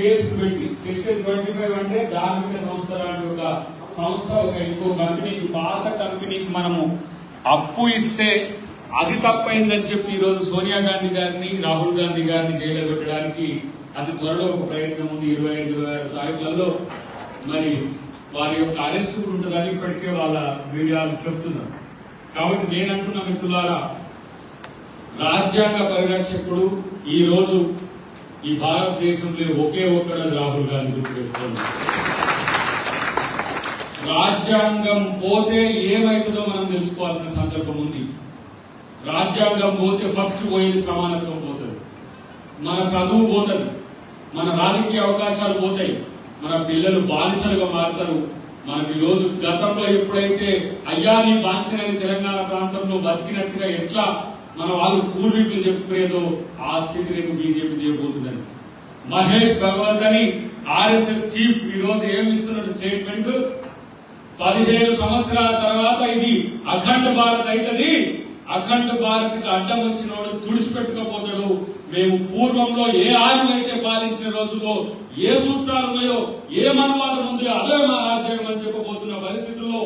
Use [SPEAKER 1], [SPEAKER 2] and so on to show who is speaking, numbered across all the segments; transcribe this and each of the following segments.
[SPEAKER 1] Case పెట్టి section twenty five అంటే ధార్మిక సంస్థ లాంటి ఒక సంస్థ ఒక ఇంకో కంపెనీకి పాత కంపెనీకి మనము అప్పు ఇస్తే అది తప్పైందని చెప్పి ఈరోజు సోనియా గాంధీ గారిని రాహుల్ గాంధీ గారిని జైల్లో పెట్టడానికి అతి త్వరలో ఒక ప్రయత్నం ఉంది. ఇరవై ఐదు ఇరవై ఆరు తారీఖులలో మరి వారి యొక్క అరెస్ట్ ఉంటుందని ఇప్పటికే వాళ్ళ మీడియాలు చెప్తున్నారు. కాబట్టి నేనంటున్న మిత్రులారా రాజ్యాంగ పరిరక్షకుడు ఈ రోజు ఈ భారతదేశంలో ఒకే ఒక్కడు రాహుల్ గాంధీ గుర్తుపెట్టుకోండి. రాజ్యాంగం పోతే ఏమైతుందో మనం తెలుసుకోవాల్సిన సందర్భం ఉంది. రాజ్యాంగం పోతే ఫస్ట్ పోయేది సమానత్వం పోతుంది. మన చదువు పోతుంది. మన రాజకీయ అవకాశాలు పోతాయి. మన పిల్లలు బానిసలుగా మారుతారు. మనకి ఈరోజు రోజు గతంలో ఎప్పుడైతే అయ్యా నీ బాంఛనని తెలంగాణ ప్రాంతంలో బతికినట్టుగా ఎట్లా మన వాళ్ళు పూర్వీకులు చెప్పుకునేదో ఆ స్థితి రేపు బీజేపీ చేయబోతుందని. మహేష్ భగవత్ అని ఆర్ఎస్ఎస్ చీఫ్ ఈ రోజు ఏమి స్టేట్మెంట్ పదిహేను సంవత్సరాల తర్వాత ఇది అఖండ భారత్ అవుతుంది అఖండ భారత్కి అడ్డం వచ్చినోడు తుడిచిపెట్టుకపోతాడు. మేము పూర్వంలో ఏ ఆయన అయితే పాలించిన రోజుల్లో ఏ సూత్రాలు ఉన్నాయో ఏ మనవాదం ఉందో అదే మా రాజ్యాంగం అని చెప్పబోతున్న పరిస్థితుల్లో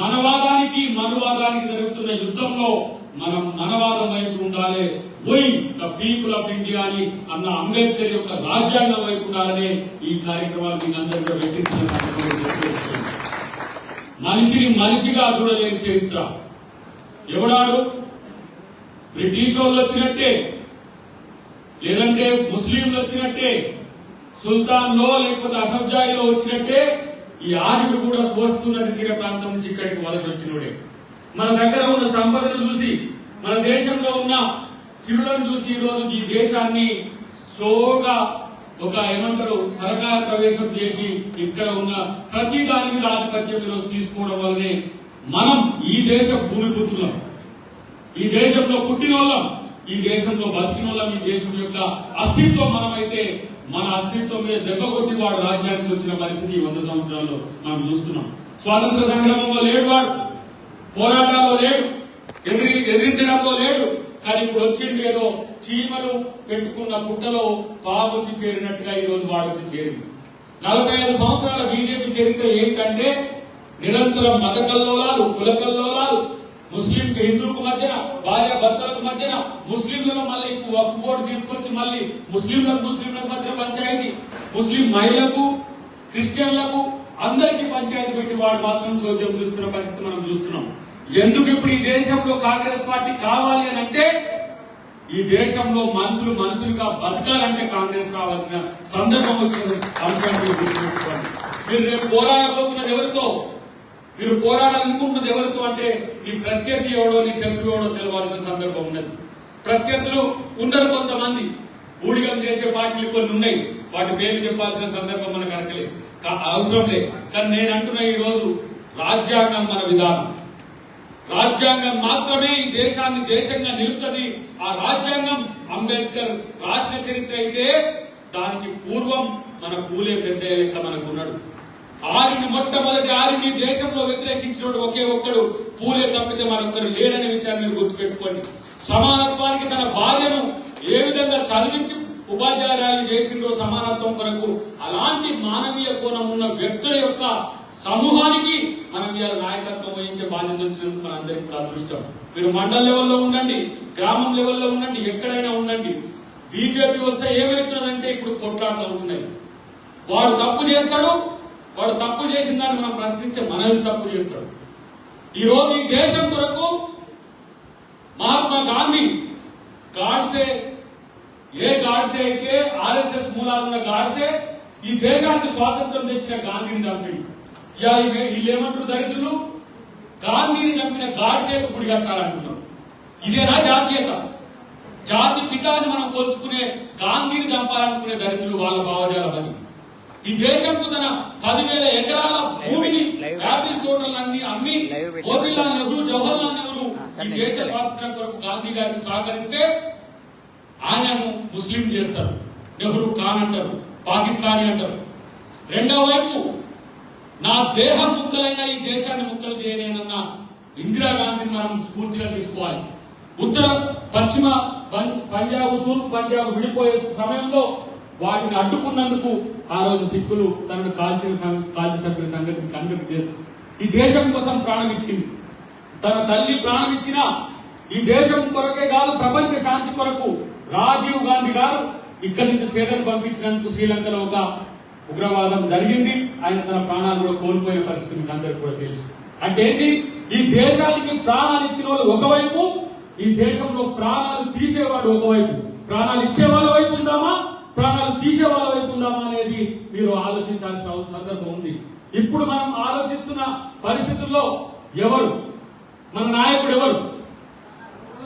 [SPEAKER 1] మనవాదానికి మనవాదానికి జరుగుతున్న యుద్ధంలో మనం మనవాదం వైపు ఉండాలి we the people of India అని అన్న అంబేద్కర్ యొక్క రాజ్యాంగం వైపు ఉండాలనే ఈ కార్యక్రమాలు మీకు అందరితో మనిషిని మనిషిగా చూడలేని చరిత్ర. ఎవడాడు? బ్రిటిష్ వాళ్ళు వచ్చినట్టే. లేదంటే ముస్లింలు వచ్చినట్టే. సుల్తాన్లో లేకపోతే అసబ్జాయిలో వచ్చినట్టే. ఈ ఆర్యుడు కూడా సోస్తున్న తీర ప్రాంతం నుంచి ఇక్కడికి వలస వచ్చినోడే. మన దగ్గర ఉన్న సంపదను చూసి మన దేశంలో ఉన్న శివులను చూసి ఈ రోజు ఈ దేశాన్ని స్లోగా ఒక ఏమంటారు పరకాల ప్రవేశం చేసి ఇక్కడ ఉన్న ప్రతి దాని మీద ఆధిపత్యం ఈరోజు తీసుకోవడం వల్లనే మనం ఈ దేశ భూమి పుట్టులం ఈ దేశంలో పుట్టిన వాళ్ళం ఈ దేశంలో బతికిన వాళ్ళం ఈ దేశం యొక్క అస్తిత్వం మనమైతే మన అస్తిత్వం మీద దెబ్బ కొట్టి వాడు రాజ్యానికి వచ్చిన పరిస్థితి ఈ వంద సంవత్సరాల్లో మనం చూస్తున్నాం. స్వాతంత్ర సంగ్రామంలో లేడు వాడు. పోరాటంలో లేడు ఎదిరి ఎదిరించడంలో లేడు కానీ ఇప్పుడు వచ్చింది ఏదో చీమలు పెట్టుకున్న పుట్టలో పాము చేరినట్టుగా ఈ రోజు వాడు చేరింది నలభై ఐదు సంవత్సరాల బీజేపీ చరిత్ర ఏంటంటే నిరంతరం మత కల్లోలాలు కుల కల్లోలాలు ముస్లిం హిందూకు మధ్యన భార్య భర్తలకు మధ్యన ముస్లింలను మళ్ళీ వక్ఫ్ బోర్డు తీసుకొచ్చి మళ్ళీ ముస్లింలకు ముస్లింలకు మధ్య పంచాయతీ. ముస్లిం మహిళలకు క్రిస్టియన్లకు అందరికీ పంచాయతీ పెట్టి వాడు మాత్రం చోద్యం చూస్తున్న పరిస్థితి మనం చూస్తున్నాం. ఎందుకు ఇప్పుడు ఈ దేశంలో కాంగ్రెస్ పార్టీ కావాలి అని అంటే ఈ దేశంలో మనుషులు మనుషులుగా బతకాలంటే కాంగ్రెస్ కావాల్సిన సందర్భం వచ్చిన అంశాన్ని మీరు గుర్తుపెట్టుకోండి. మీరు రేపు పోరాడబోతున్నది ఎవరితో? మీరు పోరాడాలనుకుంటున్నది ఎవరితో అంటే నీ ప్రత్యర్థి ఎవడో నీ శత్రువు ఎవడో తెలవాల్సిన సందర్భం ఉన్నది. ప్రత్యర్థులు ఉండరు కొంతమంది. ఊడిగం చేసే పార్టీలు కొన్ని ఉన్నాయి. వాటి పేర్లు చెప్పాల్సిన సందర్భం మనకు అనకలేదు అవసరం లేదు. కానీ నేను అంటున్న ఈ రోజు రాజ్యాంగం మన విధానం. రాజ్యాంగం మాత్రమే ఈ దేశాన్ని దేశంగా నిలుపుతుంది. ఆ రాజ్యాంగం అంబేద్కర్ రాసిన చరిత్ర అయితే దానికి పూర్వం మన పూలే పెద్ద లెక్క మనకు ఉన్నాడు ఆరిని మొట్టమొదటి ఆరిని దేశంలో వ్యతిరేకించినోడు ఒకే ఒక్కడు. పూలే తప్పితే మరొక్కరు లేరనే విషయాన్ని మీరు గుర్తుపెట్టుకోండి. సమానత్వానికి తన భార్యను ఏ విధంగా చదివించి ఉపాధ్యాయురాలు చేసిందో సమానత్వం కొరకు అలాంటి మానవీయ కోణం ఉన్న వ్యక్తుల యొక్క సమూహానికి మనం ఇవాళ నాయకత్వం వహించే బాధ్యత వచ్చినందుకు మన అందరికీ కూడా అదృష్టం. మీరు మండల లెవెల్లో ఉండండి గ్రామం లెవెల్లో ఉండండి ఎక్కడైనా ఉండండి. బీజేపీ వస్తే ఏమవుతున్నదంటే ఇప్పుడు కొట్లాటలు అవుతున్నాయి. వాడు తప్పు చేస్తాడు వాడు తప్పు చేసిన దాన్ని మనం ప్రశ్నిస్తే మనల్ని తప్పు చేస్తాడు. ఈ రోజు ఈ దేశం కొరకు మహాత్మా గాంధీ గాడ్సే ఏ గాడ్సే అయితే ఆర్ఎస్ఎస్ మూలాలున్న గాడ్సే ఈ దేశానికి స్వాతంత్రం తెచ్చిన గాంధీని చంపిండు ఇవాళ వీళ్ళు వీళ్ళు ఏమంటారు దరిద్రులు గాంధీని చంపిన గాడ్సేకు గుడి కట్టాలంటున్నారు ఇదేనా జాతీయత జాతి పితాన్ని మనం కోల్చుకునే గాంధీని చంపాలనుకునే దరిద్రులు వాళ్ళ భావజాలం అది ఈ దేశంకు తన పదివేల ఎకరాల భూమిని యాపిల్ తోటలన్నీ అమ్మి. మోతీలాల్ నెహ్రూ జవహర్లాల్ నెహ్రూ ఈ దేశ
[SPEAKER 2] పెట్టారు.
[SPEAKER 1] స్వాతంత్ర్యం కొరకు గాంధీ గారికి సహకరిస్తే ఆయనను ముస్లిం చేస్తారు నెహ్రూ ఖాన్ అంటారు పాకిస్తానీ అంటారు. రెండవ వైపు నా దేహం ముక్కలైన ఈ దేశాన్ని ముక్కలు చేయలేనన్న ఇందిరాగాంధీని మనం స్ఫూర్తిగా తీసుకోవాలి. ఉత్తర పశ్చిమ పం- పంజాబ్ తూర్పు పంజాబ్ విడిపోయే సమయంలో వాటిని అడ్డుకున్నందుకు ఆ రోజు సిక్కులు తనను కాల్చిన సం- కాల్చి సభ్యుల సంగతి మీకు అందరికీ తెలుసు. ఈ దేశం కోసం ప్రాణం ఇచ్చింది. తన తల్లి ప్రాణం ఇచ్చిన ఈ దేశం కొరకే కాదు ప్రపంచ శాంతి కొరకు రాజీవ్ గాంధీ గారు ఇక్కడి నుంచి సేనలు పంపించినందుకు శ్రీలంకలో ఒక ఉగ్రవాదం జరిగింది. ఆయన తన ప్రాణాలు కూడా కోల్పోయిన పరిస్థితి మీకు అందరికీ కూడా తెలుసు. అంటే ఏంటి? ఈ దేశానికి ప్రాణాలు ఇచ్చిన వాళ్ళు ఒకవైపు ఈ దేశంలో ప్రాణాలు తీసేవాడు ఒకవైపు. ప్రాణాలు ఇచ్చే వాళ్ళ వైపు ఉందామా? ప్రాణాలు తీసే వాళ్ళ వైపు ఉందామా అనేది మీరు ఆలోచించాల్సిన సందర్భం ఉంది. ఇప్పుడు మనం ఆలోచిస్తున్న పరిస్థితుల్లో ఎవరు? మన నాయకుడు ఎవరు?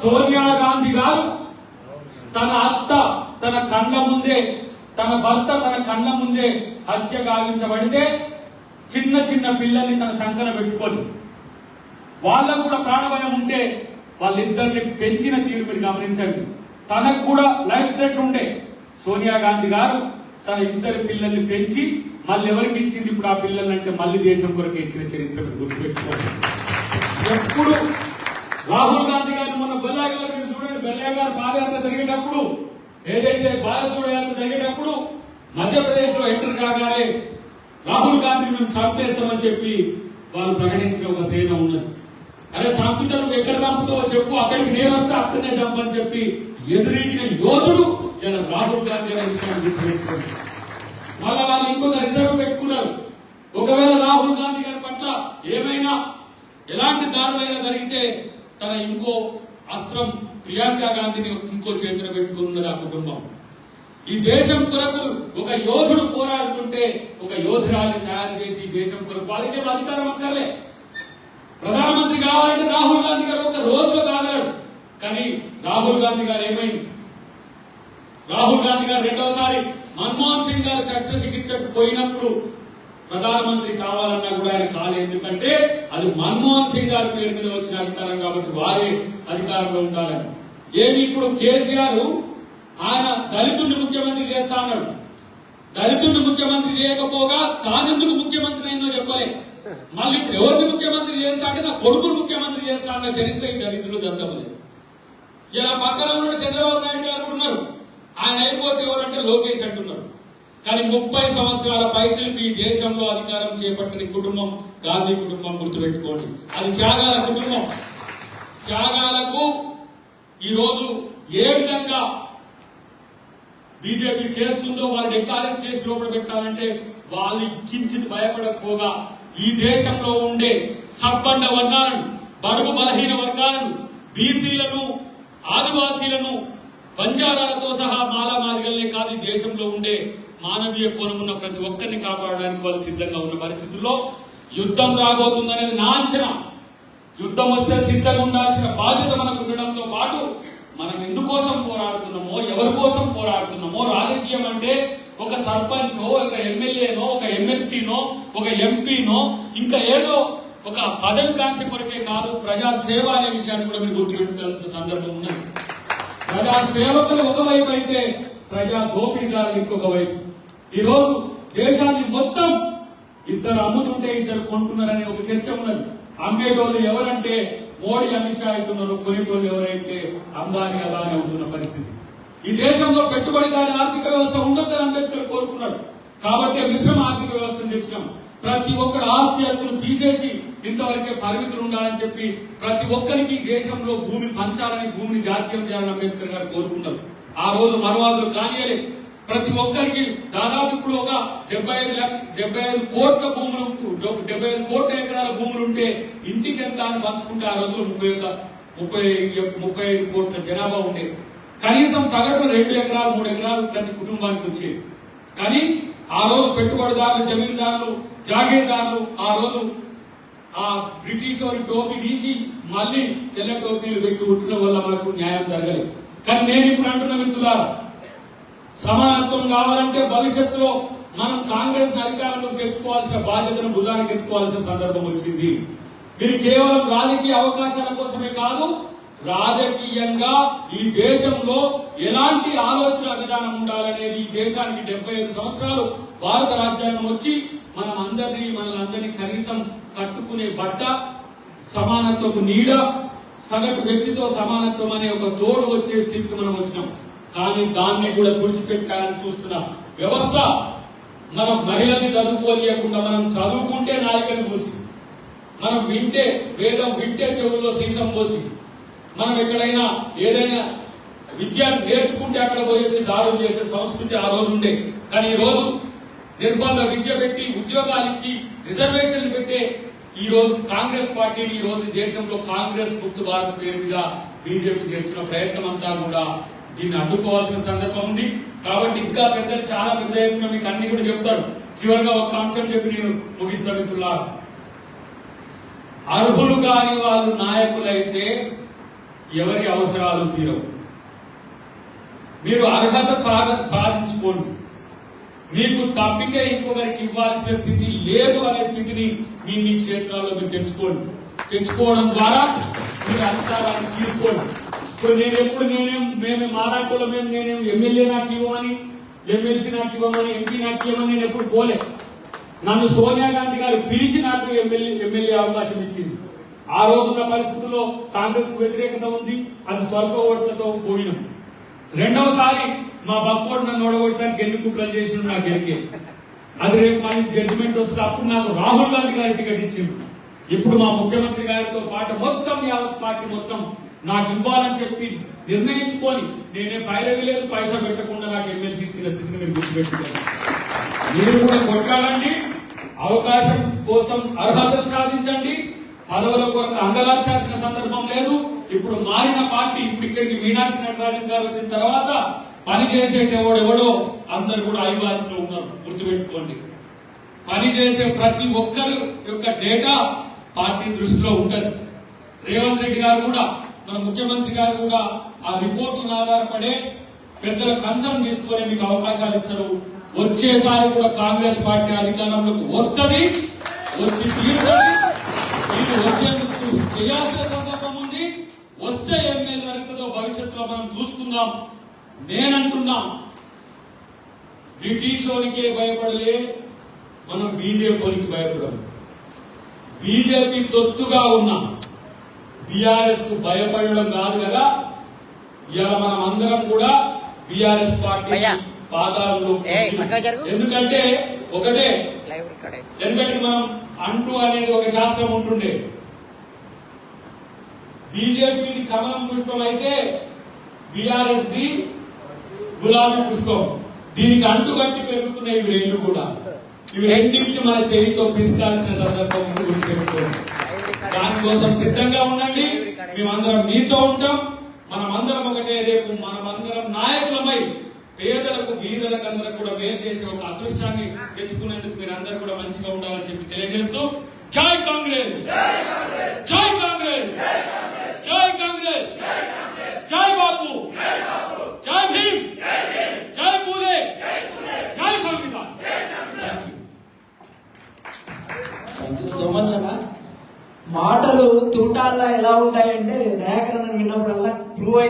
[SPEAKER 1] సోనియా గాంధీ గారు తన అత్త తన కండ్ల ముందే తన భర్త తన కళ్ళ ముందే హత్య గావించబడితే చిన్న చిన్న పిల్లల్ని తన సంకన పెట్టుకొని వాళ్ళకు కూడా ప్రాణభయం ఉంటే వాళ్ళిద్దరిని పెంచిన తీరు మీరు గమనించండి. తనకు కూడా లైఫ్ థ్రెట్ ఉండే. సోనియా గాంధీ గారు తన ఇద్దరు పిల్లల్ని పెంచి మళ్ళీ ఎవరికి ఇచ్చింది ఇప్పుడు ఆ పిల్లలంటే మళ్ళీ దేశం కొరకు ఇచ్చిన చరిత్ర మీరు గుర్తుపెట్టుకోండి. ఎప్పుడు రాహుల్ గాంధీ గారిని మొన్న బెల్లా గారు బెల్లయ్య గారు పాదయాత్ర జరిగేటప్పుడు ఏదైతే భారత్ జోడో యాత్ర జరిగేటప్పుడు మధ్యప్రదేశ్లో ఎంటర్ కాగానే రాహుల్ గాంధీని మేము చంపేస్తామని చెప్పి వాళ్ళు ప్రకటించిన ఒక సేన ఉన్నది. అరే చంపుతా నువ్వు ఎక్కడ చంపుతావో చెప్పు అక్కడికి నేను వస్తే అక్కడనే చంపని చెప్పి ఎదురీగిన యోధుడు ఇలా రాహుల్ గాంధీ గారి విషయాన్ని మళ్ళా వాళ్ళు ఇంకొక రిజర్వ్ పెట్టుకున్నారు. ఒకవేళ రాహుల్ గాంధీ గారి పట్ల ఏమైనా ఎలాంటి దారులైనా జరిగితే తన ఇంకో అస్త్రం ప్రియాంక గాంధీని ఇంకో చేతిలో పెట్టుకున్నది ఆ కుటుంబం. ఈ దేశం కొరకు ఒక యోధుడు పోరాడుతుంటే ఒక యోధురాలు తయారు చేసి దేశం కొరకు వాళ్ళకేం అధికారం అక్కర్లే. ప్రధానమంత్రి కావాలంటే రాహుల్ గాంధీ గారు ఒక రోజులో కాగలడు కానీ రాహుల్ గాంధీ గారు ఏమైంది? రాహుల్ గాంధీ గారు రెండవసారి మన్మోహన్ సింగ్ గారు శస్త్రచికిత్సకు పోయినప్పుడు ప్రధానమంత్రి కావాలన్నా కూడా ఆయన కాలేదు ఎందుకంటే అది మన్మోహన్ సింగ్ గారి పేరు మీద వచ్చిన అధికారం కాబట్టి వారే అధికారంలో ఉండాలని. ఏమి ఇప్పుడు కేసీఆర్ ఆయన దళితుడిని ముఖ్యమంత్రి చేస్తా అన్నాడు. దళితుడిని ముఖ్యమంత్రి చేయకపోగా తానెందుకు ముఖ్యమంత్రి అయిందో చెప్పలే. మళ్ళీ ఇప్పుడు ఎవరిని ముఖ్యమంత్రి చేస్తా అంటే నా కొడుకును ముఖ్యమంత్రి చేస్తా అన్న చరిత్ర ఈ దళితులు దద్దమలేదు ఇలా పక్కన ఉన్న చంద్రబాబు నాయుడు గారు ఉన్నారు. ఆయన అయిపోతే ఎవరంటే లోకేష్ అంటున్నారు. కానీ ముప్పై సంవత్సరాల పైసలు ఈ దేశంలో అధికారం చేపట్టిన కుటుంబం గాంధీ కుటుంబం గుర్తుపెట్టుకోండి. అది త్యాగాల కుటుంబం. త్యాగాలకు ఈ రోజు ఏ విధంగా బీజేపీ చేస్తుందో వాళ్ళు అరెస్ట్ చేసి లోపల పెట్టాలంటే వాళ్ళు కించిత్ భయపడకపోగా ఈ దేశంలో ఉండే సబ్బండ వర్గాలను బడుగు బలహీన వర్గాలను బీసీలను ఆదివాసీలను బంజారాలతో సహా మాలామాదిగలనే కాదు ఈ దేశంలో ఉండే మానవీయ కోణం ఉన్న ప్రతి ఒక్కరిని కాపాడడానికి వాళ్ళు సిద్ధంగా ఉన్న పరిస్థితుల్లో యుద్ధం రాబోతుందనేది నా అంచనా. యుద్ధం వస్తే సిద్ధంగా ఉండాల్సిన బాధ్యత మనకు ఉండడంతో పాటు మనం ఎందుకోసం పోరాడుతున్నామో ఎవరి కోసం పోరాడుతున్నామో రాజకీయం అంటే ఒక సర్పంచో ఒక ఎమ్మెల్యేనో ఒక ఎమ్మెల్సీనో ఒక ఎంపీనో ఇంకా ఏదో ఒక పదవి కాంక్ష కొరకే కాదు ప్రజా సేవ అనే విషయాన్ని కూడా మీరు గుర్తుపెట్టుకోవాల్సిన సందర్భం ఉన్నది. ప్రజా సేవకులు ఒకవైపు అయితే ప్రజా దోపిడీదారులు ఇంకొక వైపు ఈ రోజు దేశాన్ని మొత్తం ఇద్దరు అమ్ముతుంటే ఇద్దరు కొంటున్నారని ఒక చర్చ ఉన్నది. అమ్మేటోళ్ళు ఎవరంటే మోడీ అమిత్ షా అవుతున్నారు కొనేటోళ్ళు ఎవరైతే అంబానీ అదాని అవుతున్న పరిస్థితి. ఈ దేశంలో పెట్టుబడిదారి ఆర్థిక వ్యవస్థ ఉండొద్దని అంబేద్కర్ కోరుకున్నాడు. కాబట్టి మిశ్రమ ఆర్థిక వ్యవస్థను తెచ్చినాం. ప్రతి ఒక్కరు ఆస్తి హక్కులు తీసేసి ఇంతవరకే పరిమితులు ఉండాలని చెప్పి ప్రతి ఒక్కరికి దేశంలో భూమి పంచాలని భూమిని జాతీయం చేయాలని అంబేద్కర్ గారు కోరుకున్నారు. ఆ రోజు మరవాదులు కానియలేదు ప్రతి ఒక్కరికి దాదాపు ఇప్పుడు ఒక డెబ్బై ఐదు లక్ష డెబ్బై ఐదు కోట్ల భూములు డెబ్బై ఐదు కోట్ల ఎకరాల భూములు ఉంటే ఇంటికి ఎంత అని పంచుకుంటే ఆ రోజులు ముప్పై ఒక ముప్పై ముప్పై ఐదు కోట్ల జనాభా ఉండేది. కనీసం సగటు రెండు ఎకరాలు మూడు ఎకరాలు ప్రతి కుటుంబానికి వచ్చేది. కానీ ఆ రోజు పెట్టుబడిదారులు జమీందారులు జాగీర్దారులు ఆ రోజు ఆ బ్రిటిష్ వారి టోపీ తీసి మళ్ళీ తెల్ల టోపీలు పెట్టి ఉట్టడం వల్ల మనకు న్యాయం జరగలేదు. కానీ నేను ఇప్పుడు అంటున్న మిత్రులారా సమానత్వం కావాలంటే భవిష్యత్తులో మనం కాంగ్రెస్ అధికారంలోకి తెచ్చుకోవాల్సిన బాధ్యతను భుజానికి ఎత్తుకోవాల్సిన సందర్భం వచ్చింది. మీరు కేవలం రాజకీయ అవకాశాల కోసమే కాదు రాజకీయంగా ఈ దేశంలో ఎలాంటి ఆలోచన విధానం ఉండాలనేది ఈ దేశానికి డెబ్బై ఐదు సంవత్సరాలు భారత రాజ్యాంగం వచ్చి మనం అందరినీ మనల్ని కనీసం కట్టుకునే బట్ట సమానత్వపు నీడ సగటు వ్యక్తితో సమానత్వం అనే ఒక తోడు వచ్చే స్థితికి మనం వచ్చినాం. కానీ దాన్ని కూడా తుడిచిపెట్టాలని చూస్తున్న వ్యవస్థ మనం మహిళని చదువుకోలేకుండా మనం చదువుకుంటే నాయకుని పూసి మనం వింటే వేదం వింటే చెవుల్లో సీసం పోసి మనం ఎక్కడైనా ఏదైనా విద్య నేర్చుకుంటే అక్కడ పోయేసి దాడులు చేసే సంస్కృతి ఆ రోజు ఉండే. కానీ ఈ రోజు నిర్బంధ విద్య పెట్టి ఉద్యోగాలు ఇచ్చి రిజర్వేషన్లు పెట్టే ఈ రోజు కాంగ్రెస్ పార్టీని ఈ రోజు దేశంలో కాంగ్రెస్ గుర్తు భారత్ పేరు మీద బీజేపీ చేస్తున్న ప్రయత్నం అంతా కూడా దీన్ని అడ్డుకోవాల్సిన సందర్భం ఉంది. కాబట్టి ఇంకా పెద్దలు చాలా పెద్ద ఎత్తున మీకు అన్ని కూడా చెప్తారు. చివరిగా ఒక అంశం చెప్పి నేను ముగిస్తా మిత్రులారా. అర్హులు కాని వాళ్ళు నాయకులైతే ఎవరి అవసరాలు తీరవు. మీరు అర్హత సాధ సాధించుకోండి. మీకు తప్పితే ఇంకొకరికి ఇవ్వాల్సిన స్థితి లేదు అనే స్థితిని మీ మీ క్షేత్రాల్లో మీరు తెచ్చుకోండి. తెచ్చుకోవడం ద్వారా మీరు అధికారాన్ని తీసుకోండి. ఇప్పుడు నేను ఎప్పుడు నేనేం మేము మారాటంలో మేము నేనేం ఎమ్మెల్యే నాకు ఇవ్వమని ఎమ్మెల్సీ నాకు ఇవ్వమని ఎంపీ నాకు ఇవ్వమని నేను ఎప్పుడు పోలే. నన్ను సోనియా గాంధీ గారు పిలిచి నాకు ఎమ్మెల్యే ఎమ్మెల్యే అవకాశం ఇచ్చింది. ఆ రోజున్న పరిస్థితుల్లో కాంగ్రెస్ వ్యతిరేకత ఉంది అది స్వల్ప ఓట్లతో పోయినాం. రెండవసారి మా బక్కోడు నన్ను ఓడగొట్టడానికి ఎన్ని కుట్రలు చేసిన నాకు ఎరికే అది రేపు మళ్ళీ జడ్జిమెంట్ వస్తే అప్పుడు నాకు రాహుల్ గాంధీ గారి టికెట్ ఇచ్చింది ఇప్పుడు మా ముఖ్యమంత్రి గారితో పాటు మొత్తం యావత్ పార్టీ మొత్తం నాకు ఇవ్వాలని చెప్పి నిర్ణయించుకొని నేనే పైరవి లేదు పైసా పెట్టకుండా నాకు ఎమ్మెల్సీ ఇచ్చిన స్థితిని మీరు గుర్తుపెట్టుకోండి. మీరు కూడా కొట్లాడండి. అవకాశం కోసం అర్హతలు సాధించండి. పదవుల కొరకు అంగలార్చాల్సిన సందర్భం లేదు. ఇప్పుడు మారిన పార్టీ ఇప్పుడు ఇక్కడికి మీనాక్షి నటరాజన్ గారు వచ్చిన తర్వాత పని చేసేటెవడెవడో అందరు కూడా ఐవాల్స్ ఉన్నారు. గుర్తుపెట్టుకోండి. పని చేసే ప్రతి ఒక్కరు యొక్క డేటా పార్టీ దృష్టిలో ఉంటుంది రేవంత్ రెడ్డి గారు కూడా మన ముఖ్యమంత్రి గారు కూడా ఆ రిపోర్టులను ఆధారపడే పెద్దల కన్సర్న్ తీసుకొని మీకు అవకాశాలు ఇస్తారు. వచ్చేసారి కూడా కాంగ్రెస్ పార్టీ అధికారంలోకి వస్తుంది. వచ్చి తీరుతుంది. మీరు వచ్చేందుకు చేయాల్సిన సందర్భం ఉంది. వస్తే ఎమ్మెల్యే జరుగుతుందో భవిష్యత్తులో మనం చూసుకుందాం. నేనంటున్నా బ్రిటిష్ వారికి భయపడలే మనం బీజేపీకి భయపడాలి బీజేపీ తొత్తుగా ఉన్నాం బీఆర్ఎస్కు భయపడడం కాదు కదా? ఇవాళ మనం అందరం కూడా బీఆర్ఎస్ పార్టీ. పాదాలలో. ఎందుకంటే ఒకటే ఎందుకంటే మనం అంటూ అనేది ఒక శాస్త్రం ఉంటుండే. బీజేపీని కమలం పుష్పం అయితే బీఆర్ఎస్ ది గులాబీ పుష్పం. దీనికి అంటుకట్టి పెరుగుతున్నాయి ఇవి రెండు కూడా. ఇవి రెండింటిని మన చేయితో పిసుకాల్సిన సందర్భం
[SPEAKER 2] రికార్డ్
[SPEAKER 1] దానికోసం సిద్ధంగా ఉండండి. మేమందరం మీతో ఉంటాం. మనమందరం ఒకటే. రేపు మనమందరం నాయకులమై పేదలకు బీదలకు అందరూ కూడా మేలు చేసే ఒక అదృష్టాన్ని తెచ్చుకునేందుకు మీరందరూ కూడా మంచిగా ఉండాలని చెప్పి తెలియజేస్తూ జై కాంగ్రెస్! జై కాంగ్రెస్! జై కాంగ్రెస్! జై బాబు! జై భీమ్! జై పూలే! జై సంవిధాన్!
[SPEAKER 3] థ్యాంక్ యూ సో మచ్ అన్నా. మాటలు తూటాల్లో ఎలా ఉంటాయంటే దయాకరణ విన్నప్పుడల్లా ప్రూవ్